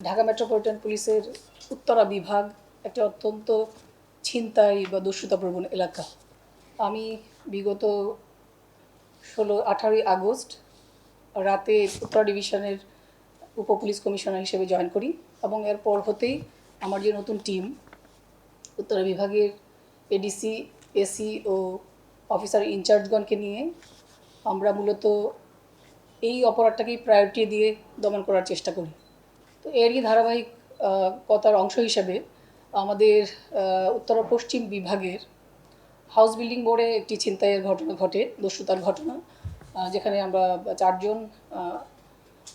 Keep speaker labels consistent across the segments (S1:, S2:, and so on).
S1: Dhaka metropolitan পুলিশের উত্তরা বিভাগ একটা অত্যন্ত ছিনতাই বা দস্যুতাপ্রবণ এলাকা। আমি বিগত ষোলো, আঠারোই আগস্ট রাতে উত্তরা ডিভিশনের উপ পুলিশ কমিশনার হিসেবে জয়েন করি এবং এরপর হতেই আমার যে নতুন টিম, উত্তরা বিভাগের এডিসি এসি ও অফিসার ইনচার্জগণকে নিয়ে আমরা মূলত এই অপরাধটাকেই প্রায়োরিটি দিয়ে দমন করার চেষ্টা করি। তো এরই ধারাবাহিক আহ, কতার অংশ হিসাবে আমাদের উত্তর পশ্চিম বিভাগের হাউস বিল্ডিং বোর্ডে একটি ছিনতাইয়ের ঘটনা ঘটে দস্যুতার ঘটনা যেখানে আমরা চারজন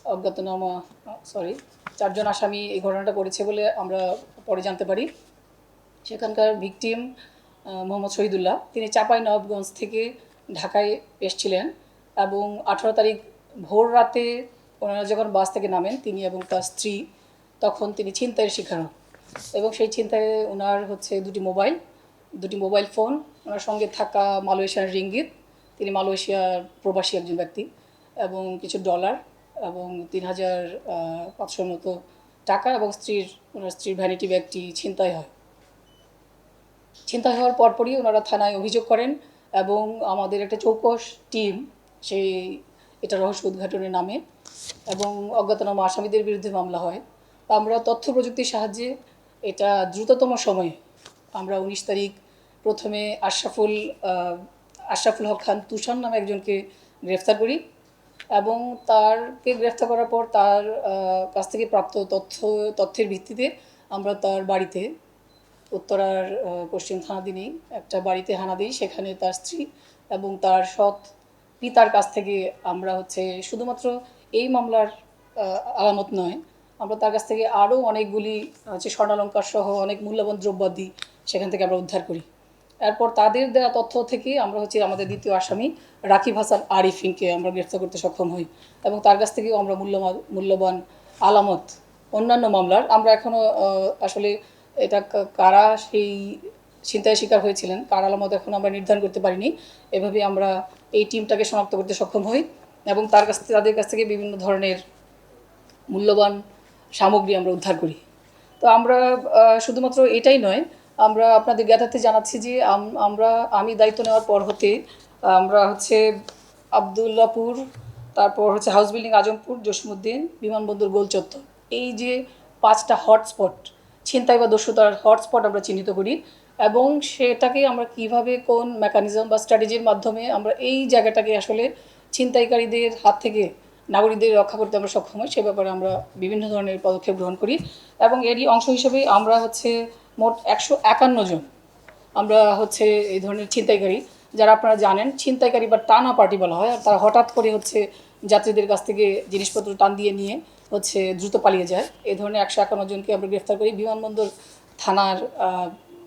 S1: অজ্ঞাতনামা সরি চারজন আসামি এই ঘটনাটা করেছে বলে আমরা পরে জানতে পারি। সেখানকার ভিকটিম মোহাম্মদ শহীদুল্লাহ তিনি চাপাই নবাবগঞ্জ থেকে ঢাকায় এসছিলেন এবং আঠারো তারিখ ভোর রাতে ওনারা যখন বাস থেকে নামেন, তিনি এবং তার স্ত্রী, তখন তিনি ছিনতাইয়ের শিকার হন। এবং সেই ছিনতাইয়ে ওনার হচ্ছে দুটি মোবাইল দুটি মোবাইল ফোন, ওনার সঙ্গে থাকা মালয়েশিয়ার রিঙ্গিত, তিনি মালয়েশিয়ার প্রবাসী একজন ব্যক্তি, এবং কিছু ডলার এবং তিন হাজার পাঁচশোর মতো টাকা এবং স্ত্রীর, ওনার স্ত্রীর ভ্যানিটি ব্যাগটি ছিনতাই হয়। ছিনতাই হওয়ার পরপরই ওনারা থানায় অভিযোগ করেন এবং আমাদের একটা চৌকস টিম, সেই, এটা রহস্য উদ্ঘাটনের নামে এবং অজ্ঞাতনামা আসামিদের বিরুদ্ধে মামলা হয়। আমরা তথ্য প্রযুক্তির সাহায্যে এটা দ্রুততম সময়ে আমরা উনিশ তারিখ প্রথমে আশরাফুল আশরাফুল হক খান তুষান নামে একজনকে গ্রেফতার করি এবং তারকে গ্রেফতার করার পর তার কাছ থেকে প্রাপ্ত তথ্য, তথ্যের ভিত্তিতে আমরা তার বাড়িতে উত্তরার পশ্চিম থানাদিনেই একটা বাড়িতে হানা দিই। সেখানে তার স্ত্রী এবং তার সৎ পিতার কাছ থেকে আমরা হচ্ছে শুধুমাত্র এই মামলার আলামত নয়। আমরা তার কাছ থেকে আরও অনেকগুলি হচ্ছে স্বর্ণালঙ্কার সহ অনেক মূল্যবান দ্রব্যাদি সেখান থেকে আমরা উদ্ধার করি। এরপর তাদের দেওয়া তথ্য থেকে আমরা হচ্ছে আমাদের দ্বিতীয় আসামি রাকিব হাসান আরিফিনকে আমরা গ্রেফতার করতে সক্ষম হই এবং তার কাছ থেকেও আমরা মূল্যবান মূল্যবান আলামত, অন্যান্য মামলার। আমরা এখনও আসলে এটা কারা সেই চিন্তায় শিকার হয়েছিলেন, কার আলামত এখন আমরা নির্ধারণ করতে পারিনি। এভাবে আমরা এই টিমটাকে শনাক্ত করতে সক্ষম হই। এবং তার কাছ থেকে তাদের কাছ থেকে বিভিন্ন ধরনের মূল্যবান সামগ্রী আমরা উদ্ধার করি। তো আমরা শুধুমাত্র এটাই নয়, আমরা আপনাদের জ্ঞাতার্থে জানাচ্ছি যে আমরা, আমি দায়িত্ব নেওয়ার পর হতে আমরা হচ্ছে আবদুল্লাপুর, তারপর হচ্ছে হাউস বিল্ডিং আজমপুর জসিমুদ্দিন বিমানবন্দর গোলচত্বর এই যে পাঁচটা হটস্পট, ছিনতাই বা দস্যুতার হটস্পট আমরা চিহ্নিত করি এবং সেটাকে আমরা কীভাবে, কোন মেকানিজম বা স্ট্র্যাটেজির মাধ্যমে আমরা এই জায়গাটাকে আসলে ছিনতাইকারীদের হাত থেকে নাগরিকদের রক্ষা করতে আমরা সক্ষম হই, সে ব্যাপারে আমরা বিভিন্ন ধরনের পদক্ষেপ গ্রহণ করি। এবং এরই অংশ হিসেবে আমরা হচ্ছে মোট একশো একান্ন জন আমরা হচ্ছে এই ধরনের ছিনতাইকারী, যারা আপনারা জানেন, ছিনতাইকারী বা টানা পার্টি বলা হয়, আর তারা হঠাৎ করে হচ্ছে যাত্রীদের কাছ থেকে জিনিসপত্র টান দিয়ে নিয়ে হচ্ছে দ্রুত পালিয়ে যায়। এই ধরনের একশো একান্ন জনকে আমরা গ্রেফতার করি। বিমানবন্দর থানার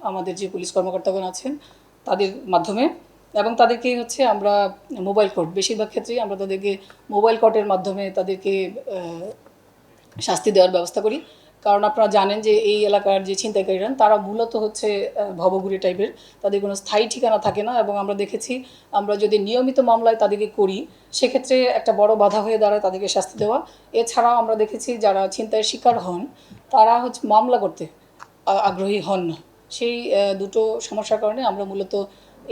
S1: আমাদের যে পুলিশ কর্মকর্তাগণ আছেন, তাদের মাধ্যমে এবং তাদেরকে হচ্ছে আমরা মোবাইল কোর্ট বেশিরভাগ ক্ষেত্রেই আমরা তাদেরকে মোবাইল কোর্টের মাধ্যমে তাদেরকে শাস্তি দেওয়ার ব্যবস্থা করি। কারণ আপনারা জানেন যে এই এলাকার যে ছিনতাইকারীরা, তারা মূলত হচ্ছে ভবঘুরি টাইপের তাদের কোনো স্থায়ী ঠিকানা থাকে না এবং আমরা দেখেছি, আমরা যদি নিয়মিত মামলায় তাদেরকে করি, সেক্ষেত্রে একটা বড় বাধা হয়ে দাঁড়ায় তাদেরকে শাস্তি দেওয়া। এছাড়াও আমরা দেখেছি, যারা ছিনতাইয়ের শিকার হন, তারা হচ্ছে মামলা করতে আগ্রহী হন না। সেই দুটো সমস্যার কারণে আমরা মূলত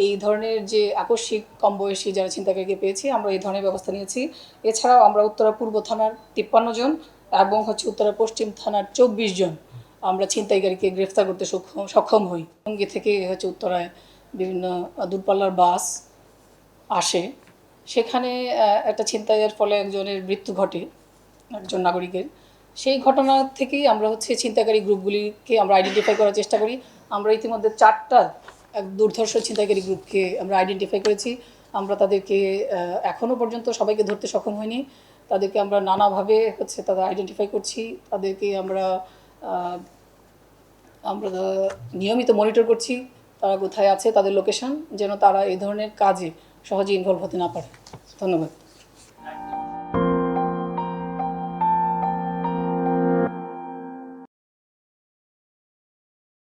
S1: এই ধরনের যে আকস্মিক কম বয়সী যারা চিন্তাকারীকে পেয়েছি, আমরা এই ধরনের ব্যবস্থা নিয়েছি। এছাড়াও আমরা উত্তরা পূর্ব থানার তিপ্পান্ন জন এবং হচ্ছে উত্তরা পশ্চিম থানার চব্বিশ জন আমরা ছিনতাইকারীকে গ্রেফতার করতে সক্ষম সক্ষম হই। সঙ্গে থেকে হচ্ছে উত্তরায় বিভিন্ন দূরপাল্লার বাস আসে। সেখানে একটা ছিনতাইয়ের ফলে একজনের মৃত্যু ঘটে একজন নাগরিকের। সেই ঘটনা থেকেই আমরা হচ্ছে ছিনতাইকারী গ্রুপগুলিকে আমরা আইডেন্টিফাই করার চেষ্টা করি। আমরা ইতিমধ্যে চারটা এক দুর্ধর্ষ ছিনতাইকারী গ্রুপকে আমরা আইডেন্টিফাই করেছি। আমরা তাদেরকে এখনও পর্যন্ত সবাইকে ধরতে সক্ষম হইনি। তাদেরকে আমরা নানাভাবে হচ্ছে তাদের আইডেন্টিফাই করছি। তাদেরকে আমরা আমরা নিয়মিত মনিটর করছি। তারা কোথায় আছে, তাদের লোকেশন যেন তারা এই ধরনের কাজে সহজে ইনভলভ হতে না পারে। ধন্যবাদ।